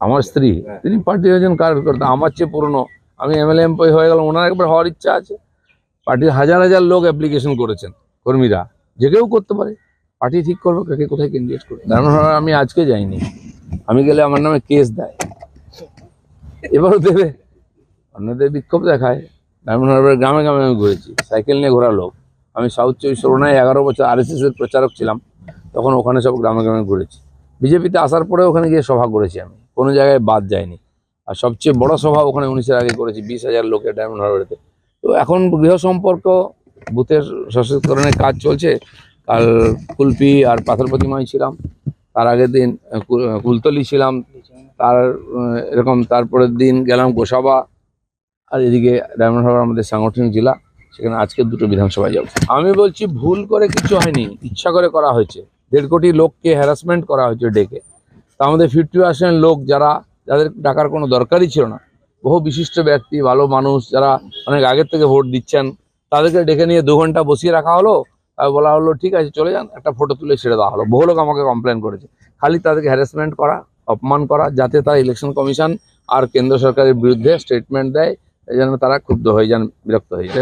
আমার স্ত্রী। হ্যাঁ। তিনি পার্টির একজন কার্যকর্তা আমার চেয়ে পুরনো। আমি এমএলএ এমপি হয়ে গেলাম ওনার একবার হওয়ার ইচ্ছা আছে। পার্টির হাজার হাজার লোক অ্যাপ্লিকেশন করেছেন কর্মীরা। যে কেউ করতে পারে। পার্টি ঠিক করবে কাকে কোথায় ক্যান্ডিডেট করবে। হারবার আমি আজকে যাইনি। আমি গেলে আমার নামে কেস দেয়। এবারও দেবে। অন্যদের বিক্ষোভ দেখায়। ডায়মন্ড হারবার গ্রামে গ্রামে আমি ঘুরেছি। সাইকেল নিয়ে ঘোরা লোক। আমি সাউথ চব্বিশ পরগনায় এগারো বছর আরএসএস এর প্রচারক ছিলাম। তখন ওখানে সব গ্রামে গ্রামে ঘুরেছি। বিজেপিতে আসার পরে ওখানে গিয়ে সভা করেছি আমি। কোনো জায়গায় বাদ যায়নি। আর সবচেয়ে বড় সভা ওখানে উনিশের আগে করেছি, বিশ হাজার লোকের ডায়মন্ড হারবারেতে তো এখন গৃহ সম্পর্ক, বুথের সশক্তিকরণের কাজ চলছে। কাল কুলপি আর পাথর প্রতিমায় ছিলাম, তার আগের দিন কুলতলি ছিলাম, তার এরকম তারপরের দিন গেলাম গোসাবা, আর এদিকে ডায়মন্ড হারবার আমাদের সাংগঠনিক জেলা, সেখানে আজকে দুটো বিধানসভায় যাব। আমি বলছি ভুল করে কিছু হয়নি, ইচ্ছা করে করা হয়েছে। দেড় কোটি লোককে হ্যারাসমেন্ট করা হয়েছে ডেকে। তা আমাদের ফিফটি পার্সেন্ট লোক যারা, যাদের ডাকার কোনো দরকারই ছিল না, বহু বিশিষ্ট ব্যক্তি, ভালো মানুষ, যারা অনেক আগের থেকে ভোট দিচ্ছেন, তাদেরকে ডেকে নিয়ে দু ঘণ্টা বসিয়ে রাখা হলো, আর বলা হলো, ঠিক আছে, চলে যান, একটা ফটো তুলে ছেড়ে দেওয়া হলো। বহু লোক আমাকে কমপ্লেন করেছে। খালি তাদেরকে হ্যারাসমেন্ট করা, অপমান করা, যাতে তারা ইলেকশন কমিশন আর কেন্দ্র সরকারের বিরুদ্ধে স্টেটমেন্ট দেয় এই জন্য তারা ক্ষুব্ধ হয়ে যান, বিরক্ত হয়ে যান।